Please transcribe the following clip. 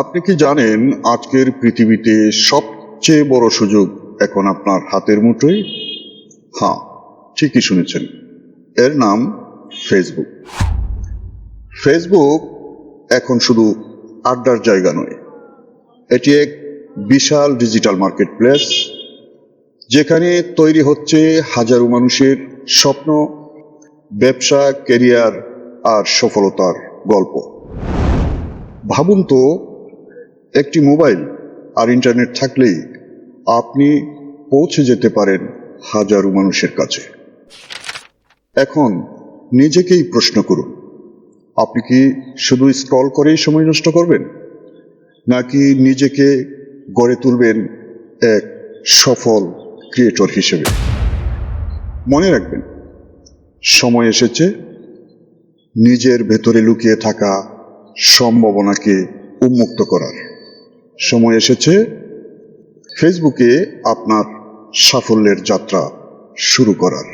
আপনি কি জানেন আজকের পৃথিবীতে সবচেয়ে বড় সুযোগ এখন আপনার হাতের মুঠোয়? হ্যাঁ ঠিকই শুনেছেন। এর নাম ফেসবুক। ফেসবুক এখন শুধু আড্ডার জায়গা নয়, এটি এক বিশাল ডিজিটাল মার্কেট প্লেস যেখানে তৈরি হচ্ছে হাজারো মানুষের স্বপ্ন, ব্যবসা কেরিয়ার আর সফলতার গল্প। ভাবুন তো একটি মোবাইল আর ইন্টারনেট থাকলেই আপনি পৌঁছে যেতে পারেন হাজারো মানুষের কাছে। এখন নিজেকেই প্রশ্ন করুন, আপনি কি শুধু স্ক্রল করেই সময় নষ্ট করবেন, নাকি নিজেকে গড়ে তুলবেন এক সফল ক্রিয়েটর হিসেবে? মনে রাখবেন, সময় এসেছে, নিজের ভেতরে লুকিয়ে থাকা সম্ভাবনাকে উন্মুক্ত করার। সময় এসেছে। ফেসবুকে আপনার সাফল্যের যাত্রা শুরু করার।